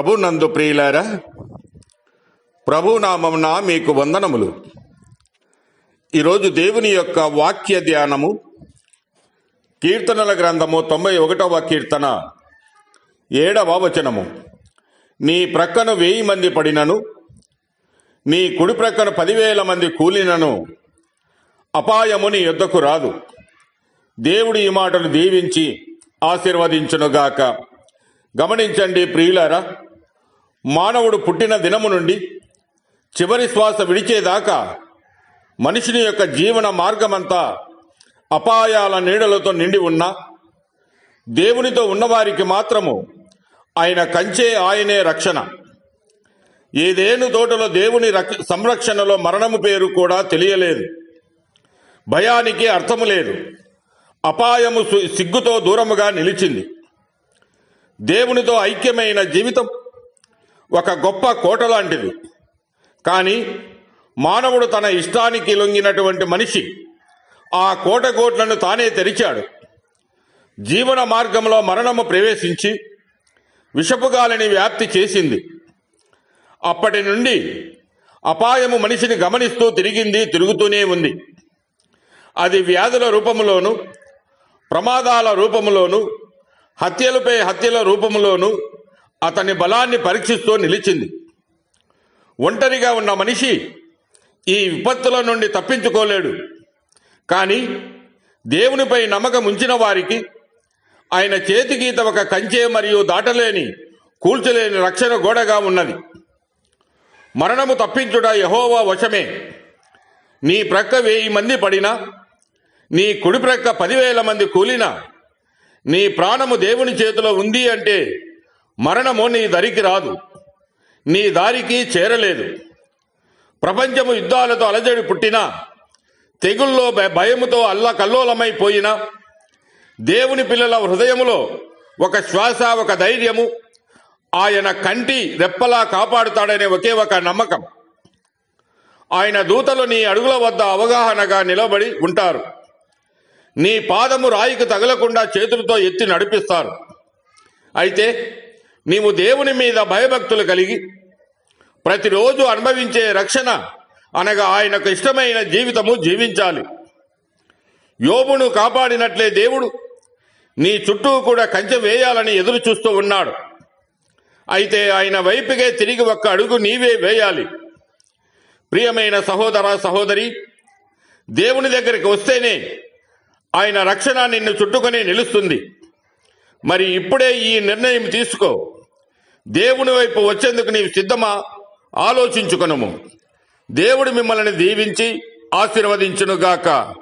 ప్రభు నందు ప్రియులారా ప్రభు నామమున మీకు వందనములు. ఈరోజు దేవుని యొక్క వాక్య ధ్యానము కీర్తనల గ్రంథము తొంభై ఒకటవ కీర్తన ఏడవ వచనము. నీ ప్రక్కను వెయ్యి మంది పడినను నీ కుడి ప్రక్కన పదివేల మంది కూలినను అపాయము నీ యుద్ధకు రాదు. దేవుడు ఈ మాటను దీవించి ఆశీర్వదించునుగాక. గమనించండి ప్రియులారా మానవుడు పుట్టిన దినము నుండి చివరి శ్వాస విడిచేదాకా మనిషిని యొక్క జీవన మార్గమంతా అపాయాల నీడలతో నిండి ఉన్న దేవునితో ఉన్నవారికి మాత్రము ఆయన కంచే ఆయనే రక్షణ. ఏదేను తోటలో దేవుని రక్ష- సంరక్షణలో మరణము పేరు కూడా తెలియలేదు. భయానికి అర్థము లేదు. అపాయము సిగ్గుతో దూరముగా నిలిచింది. దేవునితో ఐక్యమైన జీవితం ఒక గొప్ప కోట లాంటిది. కానీ మానవుడు తన ఇష్టానికి లొంగినటువంటి మనిషి ఆ కోట కోట్లను తానే తెరిచాడు. జీవన మార్గంలో మరణము ప్రవేశించి విషపుగాలిని వ్యాప్తి చేసింది. అప్పటి నుండి అపాయము మనిషిని గమనిస్తూ తిరిగింది తిరుగుతూనే ఉంది. అది వ్యాధుల రూపములోను ప్రమాదాల రూపములోను హత్యలపై హత్యల రూపములోను అతని బలాన్ని పరీక్షిస్తూ నిలిచింది. ఒంటరిగా ఉన్న మనిషి ఈ విపత్తుల నుండి తప్పించుకోలేడు. కానీ దేవునిపై నమ్మకం ఉంచిన వారికి ఆయన చేతిగీత ఒక కంచె మరియు దాటలేని కూల్చలేని రక్షణ గోడగా ఉన్నది. మరణము తప్పించుట యహోవా వశమే. నీ ప్రక్క వెయ్యి మంది పడినా నీ కుడి ప్రక్క పదివేల మంది కూలినా నీ ప్రాణము దేవుని చేతిలో ఉంది అంటే మరణము నీ దరికి రాదు. నీ దారికి చేరలేదు. ప్రపంచము యుద్ధాలతో అలజడి పుట్టినా తెగుల్లో భయముతో భయముతో అల్లకల్లోలమైపోయినా దేవుని పిల్లల హృదయములో ఒక శ్వాస ఒక ధైర్యము ఆయన కంటి రెప్పలా కాపాడుతాడనే ఒకే ఒక నమ్మకం. ఆయన దూతలు నీ అడుగుల వద్ద అవగాహనగా నిలబడి ఉంటారు. నీ పాదము రాయికి తగలకుండా చేతులతో ఎత్తి నడిపిస్తారు. అయితే నీవు దేవుని మీద భయభక్తులు కలిగి ప్రతిరోజు అనుభవించే రక్షణ అనగా ఆయనకు ఇష్టమైన జీవితము జీవించాలి. యోబును కాపాడినట్లే దేవుడు నీ చుట్టూ కూడా కంచె వేయాలని ఎదురు చూస్తూ ఉన్నాడు. అయితే ఆయన వైపుకే తిరిగి ఒక్క అడుగు నీవే వేయాలి. ప్రియమైన సహోదర సహోదరి దేవుని దగ్గరికి వస్తేనే ఆయన రక్షణ నిన్ను చుట్టుకొని నిలుస్తుంది. మరి ఇప్పుడే ఈ నిర్ణయం తీసుకో. దేవుని వైపు వచ్చేందుకు నీవు సిద్ధమా? ఆలోచించుకొనుము. దేవుడు మిమ్మల్ని దీవించి ఆశీర్వదించునుగాక.